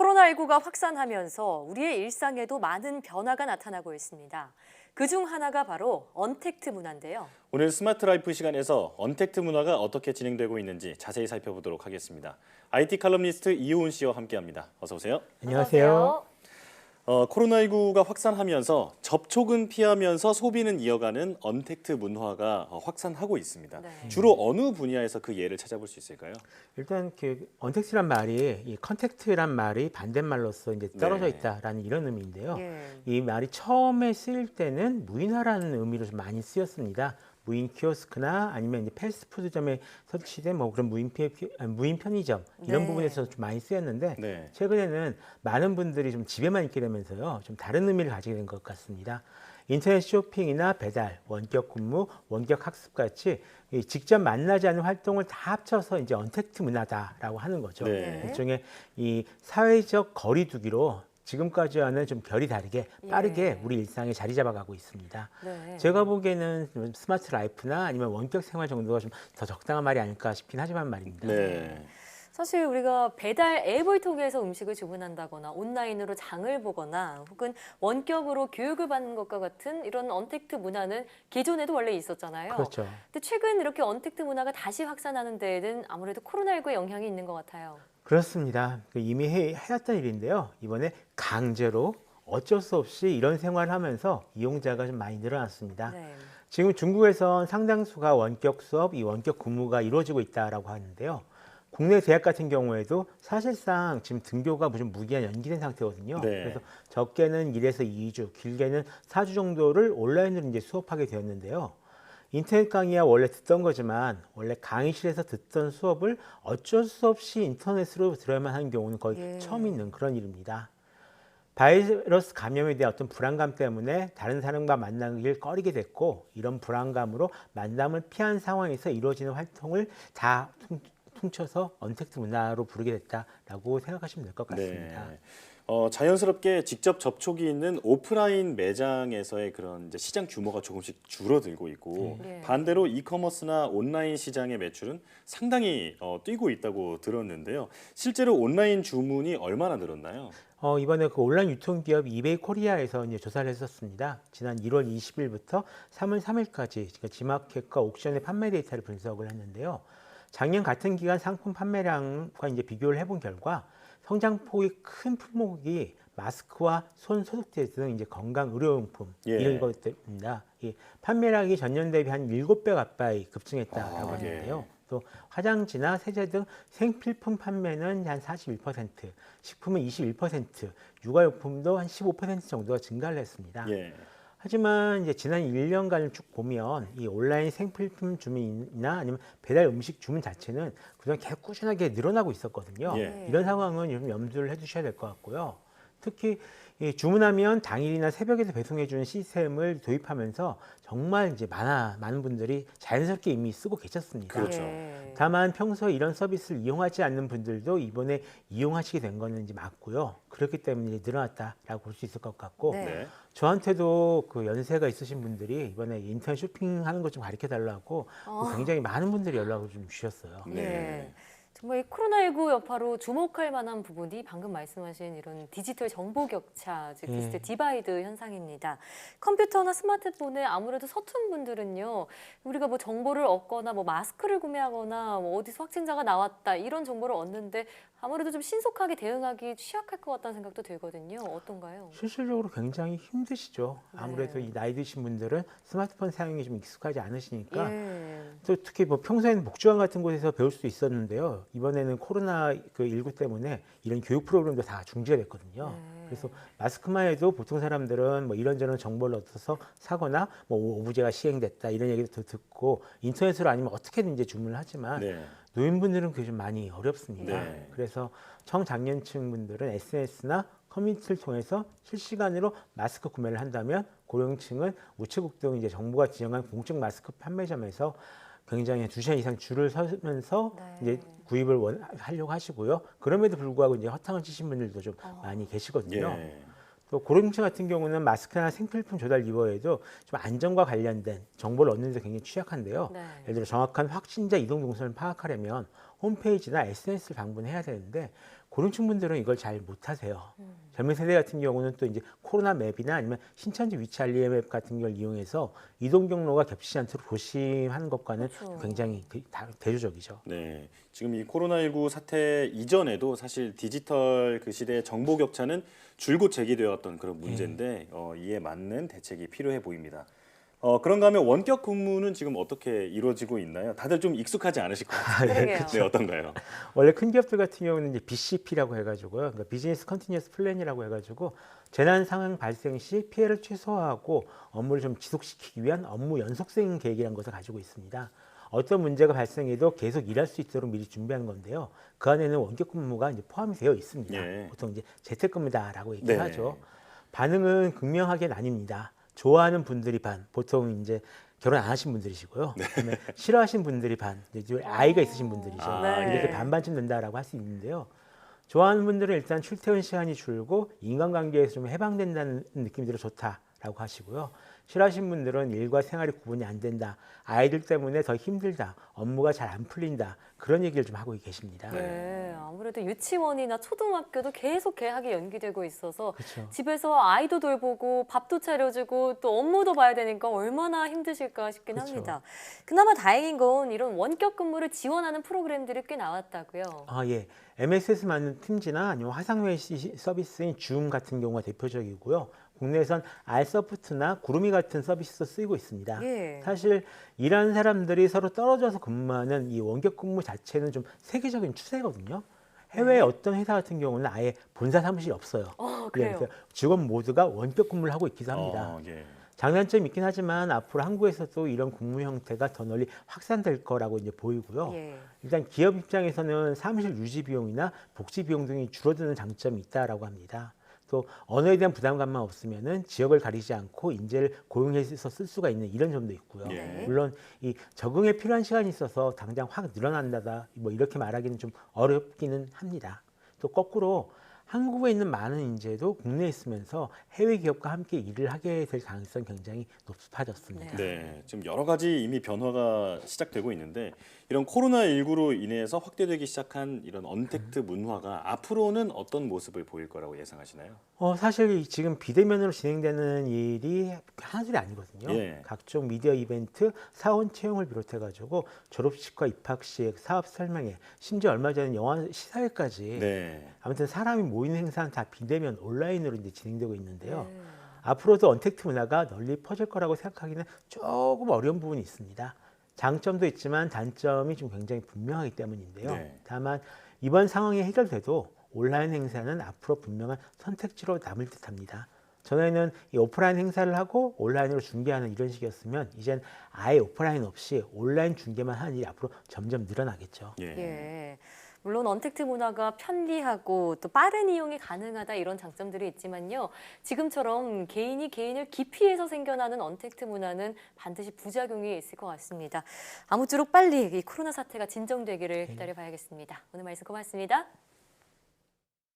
코로나19가 확산하면서 우리의 일상에도 많은 변화가 나타나고 있습니다. 그중 하나가 바로 언택트 문화인데요. 오늘 스마트 라이프 시간에서 언택트 문화가 어떻게 진행되고 있는지 자세히 살펴보도록 하겠습니다. IT 칼럼니스트 이호은 씨와 함께합니다. 어서 오세요. 안녕하세요. 어, 코로나19가 확산하면서 접촉은 피하면서 소비는 이어가는 언택트 문화가 어, 확산하고 있습니다. 네. 주로 어느 분야에서 그 예를 찾아볼 수 있을까요? 일단 그 언택트란 말이 이 컨택트란 말이 반대말로서 이제 떨어져 네. 있다라는 이런 의미인데요. 예. 이 말이 처음에 쓰일 때는 무인화라는 의미로 좀 많이 쓰였습니다. 무인 키오스크나 아니면 이제 패스트푸드점에 설치된 뭐 그런 무인 피, 피- 아, 무인 편의점 이런 네. 부분에서 좀 많이 쓰였는데 네. 최근에는 많은 분들이 좀 집에만 있게 되면서요 좀 다른 의미를 가지게 된 것 같습니다. 인터넷 쇼핑이나 배달, 원격 근무, 원격 학습 같이 이 직접 만나지 않는 활동을 다 합쳐서 이제 언택트 문화다라고 하는 거죠. 네. 일종의 이 사회적 거리두기로 지금까지와는 좀 결이 다르게 빠르게 예. 우리 일상에 자리 잡아가고 있습니다. 네. 제가 보기에는 좀 스마트 라이프나 아니면 원격 생활 정도가 좀 더 적당한 말이 아닐까 싶긴 하지만 말입니다. 네. 사실 우리가 배달 앱을 통해서 음식을 주문한다거나 온라인으로 장을 보거나 혹은 원격으로 교육을 받는 것과 같은 이런 언택트 문화는 기존에도 원래 있었잖아요. 그렇죠. 근데 최근 이렇게 언택트 문화가 다시 확산하는 데에는 아무래도 코로나19의 영향이 있는 것 같아요. 그렇습니다. 그 이미 해, 해왔던 일인데요. 이번에 강제로 어쩔 수 없이 이런 생활을 하면서 이용자가 좀 많이 늘어났습니다. 네. 지금 중국에선 상당수가 원격 수업, 이 원격 근무가 이루어지고 있다라고 하는데요. 국내 대학 같은 경우에도 사실상 지금 등교가 무슨 무기한 연기된 상태거든요. 네. 그래서 적게는 1에서 2주, 길게는 4주 정도를 온라인으로 이제 수업하게 되었는데요. 인터넷 강의야 원래 듣던 거지만 원래 강의실에서 듣던 수업을 어쩔 수 없이 인터넷으로 들어야만 하는 경우는 거의 예. 처음 있는 그런 일입니다. 바이러스 감염에 대한 어떤 불안감 때문에 다른 사람과 만나길 꺼리게 됐고 이런 불안감으로 만남을 피한 상황에서 이루어지는 활동을 다 퉁- 퉁쳐서 언택트 문화로 부르게 됐다라고 생각하시면 될 것 같습니다. 네. 어, 자연스럽게 직접 접촉이 있는 오프라인 매장에서의 그런 이제 시장 규모가 조금씩 줄어들고 있고 네. 반대로 이커머스나 온라인 시장의 매출은 상당히 어, 뛰고 있다고 들었는데요. 실제로 온라인 주문이 얼마나 늘었나요? 어, 이번에 그 온라인 유통기업 이베이 코리아에서 이제 조사를 했었습니다. 지난 1월 20일부터 3월 3일까지 지마켓과 옥션의 판매 데이터를 분석을 했는데요. 작년 같은 기간 상품 판매량과 이제 비교를 해본 결과 성장폭이 큰 품목이 마스크와 손 소독제 등 이제 건강 의료용품 예. 이런 것들입니다. 이 판매량이 전년 대비 한 7배 가까이 급증했다라고 아, 하는데요. 예. 또 화장지나 세제 등 생필품 판매는 한 41%, 식품은 21%, 육아용품도 한 15% 정도가 증가를 했습니다. 예. 하지만 이제 지난 1년간을 쭉 보면 이 온라인 생필품 주문이나 아니면 배달 음식 주문 자체는 그동안 계속 꾸준하게 늘어나고 있었거든요. 예. 이런 상황은 좀 염두를 해두셔야 될 것 같고요. 특히 이 주문하면 당일이나 새벽에서 배송해주는 시스템을 도입하면서 정말 이제 많아 많은 분들이 자연스럽게 이미 쓰고 계셨습니다. 그렇죠. 예. 다만 평소에 이런 서비스를 이용하지 않는 분들도 이번에 이용하시게 된 거는 이제 맞고요. 그렇기 때문에 이제 늘어났다라고 볼 수 있을 것 같고 네. 네. 저한테도 그 연세가 있으신 분들이 이번에 인터넷 쇼핑하는 것 좀 가르쳐 달라고 어. 굉장히 많은 분들이 연락을 좀 주셨어요. 네. 예. 정말 이 코로나19 여파로 주목할 만한 부분이 방금 말씀하신 이런 디지털 정보 격차, 즉 예. 디지털 디바이드 현상입니다. 컴퓨터나 스마트폰에 아무래도 서툰 분들은요, 우리가 뭐 정보를 얻거나 뭐 마스크를 구매하거나 뭐 어디서 확진자가 나왔다 이런 정보를 얻는데 아무래도 좀 신속하게 대응하기 취약할 것 같다는 생각도 들거든요. 어떤가요? 실질적으로 굉장히 힘드시죠. 아무래도 네. 이 나이 드신 분들은 스마트폰 사용이 좀 익숙하지 않으시니까 예. 또 특히 뭐 평소에는 복지관 같은 곳에서 배울 수도 있었는데요. 이번에는 코로나 그 19 때문에 이런 교육 프로그램도 다 중지가 됐거든요. 네. 그래서 마스크만 해도 보통 사람들은 뭐 이런저런 정보를 얻어서 사거나 뭐 오브제가 시행됐다 이런 얘기도 더 듣고 인터넷으로 아니면 어떻게든 이제 주문을 하지만 네. 노인분들은 그게 좀 많이 어렵습니다. 네. 그래서 청장년층 분들은 SNS나 커뮤니티를 통해서 실시간으로 마스크 구매를 한다면 고령층은 우체국 등 이제 정부가 지정한 공적 마스크 판매점에서 굉장히 두 시간 이상 줄을 서면서 네. 이제 구입을 원, 하려고 하시고요. 그럼에도 불구하고 이제 허탕을 치신 분들도 좀 어. 많이 계시거든요. 예. 또 고령층 같은 경우는 마스크나 생필품 조달 이버에도 좀 안전과 관련된 정보를 얻는 데 굉장히 취약한데요. 네. 예를 들어 정확한 확진자 이동 동선을 파악하려면 홈페이지나 SNS를 방문해야 되는데 고령층 분들은 이걸 잘 못하세요. 음. 젊은 세대 같은 경우는 또 이제 코로나 맵이나 아니면 신천지 위치 알리 맵 같은 걸 이용해서 이동 경로가 겹치지 않도록 조심하는 것과는 그렇죠. 굉장히 대, 대조적이죠. 네, 지금 이 코로나19 사태 이전에도 사실 디지털 그 시대의 정보 격차는 줄곧 제기되었던 그런 문제인데 어, 이에 맞는 대책이 필요해 보입니다. 어, 그런가 하면 원격 근무는 지금 어떻게 이루어지고 있나요? 다들 좀 익숙하지 않으실 것 같아요. 그러게요. 네, 어떤가요? 원래 큰 기업들 같은 경우는 이제 BCP라고 해가지고요. 그러니까 비즈니스 컨티뉴어스 플랜이라고 해가지고 재난 상황 발생 시 피해를 최소화하고 업무를 좀 지속시키기 위한 업무 연속성 계획이라는 것을 가지고 있습니다. 어떤 문제가 발생해도 계속 일할 수 있도록 미리 준비하는 건데요. 그 안에는 원격 근무가 이제 포함이 되어 있습니다. 예. 보통 이제 재택근무다라고 얘기를 네. 하죠. 반응은 극명하게 나뉩니다. 좋아하는 분들이 반, 보통 이제 결혼 안 하신 분들이시고요. 그다음에 싫어하신 분들이 반, 이제 아이가 있으신 분들이죠. 아, 네. 이렇게 반반쯤 된다라고 할 수 있는데요. 좋아하는 분들은 일단 출퇴근 시간이 줄고 인간관계에서 좀 해방된다는 느낌이 들어 좋다라고 하시고요. 싫어하신 분들은 일과 생활이 구분이 안 된다. 아이들 때문에 더 힘들다. 업무가 잘 안 풀린다. 그런 얘기를 좀 하고 계십니다. 네, 아무래도 유치원이나 초등학교도 계속 개학이 연기되고 있어서 그렇죠. 집에서 아이도 돌보고 밥도 차려주고 또 업무도 봐야 되니까 얼마나 힘드실까 싶긴 그렇죠. 합니다. 그나마 다행인 건 이런 원격 근무를 지원하는 프로그램들이 꽤 나왔다고요. 아, 예. MSS 만든 팀즈나 아니면 화상회의 시- 서비스인 줌 같은 경우가 대표적이고요. 국내에선 알서프트나 구름이 같은 서비스도 쓰이고 있습니다. 예. 사실 일하는 사람들이 서로 떨어져서 근무하는 이 원격 근무 자체는 좀 세계적인 추세거든요. 해외 네. 어떤 회사 같은 경우는 아예 본사 사무실이 없어요. 어, 예, 그래요. 그래서 직원 모두가 원격 근무를 하고 있기도 합니다. 어, 예. 장단점이 있긴 하지만 앞으로 한국에서도 이런 근무 형태가 더 널리 확산될 거라고 이제 보이고요. 예. 일단 기업 입장에서는 사무실 유지 비용이나 복지 비용 등이 줄어드는 장점이 있다라고 합니다. 또 언어에 대한 부담감만 없으면은 지역을 가리지 않고 인재를 고용해서 쓸 수가 있는 이런 점도 있고요. 예. 물론 이 적응에 필요한 시간이 있어서 당장 확 늘어난다다 뭐 이렇게 말하기는 좀 어렵기는 합니다. 또 거꾸로 한국에 있는 많은 인재도 국내에 있으면서 해외 기업과 함께 일을 하게 될 가능성이 굉장히 높아졌습니다. 네, 지금 여러 가지 이미 변화가 시작되고 있는데 이런 코로나 19로 인해서 확대되기 시작한 이런 언택트 문화가 앞으로는 어떤 모습을 보일 거라고 예상하시나요? 어, 사실 지금 비대면으로 진행되는 일이 하나둘이 아니거든요. 예. 각종 미디어 이벤트, 사원 채용을 비롯해 가지고 졸업식과 입학식, 사업 설명회, 심지어 얼마 전에 영화 시사회까지 네. 아무튼 사람이 모 이는 행사는 다 비대면 온라인으로 이제 진행되고 있는데요. 네. 앞으로도 언택트 문화가 널리 퍼질 거라고 생각하기는 조금 어려운 부분이 있습니다. 장점도 있지만 단점이 좀 굉장히 분명하기 때문인데요. 네. 다만 이번 상황이 해결돼도 온라인 행사는 앞으로 분명한 선택지로 남을 듯합니다. 전에는 이 오프라인 행사를 하고 온라인으로 중계하는 이런 식이었으면 이젠 아예 오프라인 없이 온라인 중계만 하는 일이 앞으로 점점 늘어나겠죠. 예. 예. 물론 언택트 문화가 편리하고 또 빠른 이용이 가능하다 이런 장점들이 있지만요. 지금처럼 개인이 개인을 기피해서 생겨나는 언택트 문화는 반드시 부작용이 있을 것 같습니다. 아무쪼록 빨리 이 코로나 사태가 진정되기를 기다려봐야겠습니다. 오늘 말씀 고맙습니다.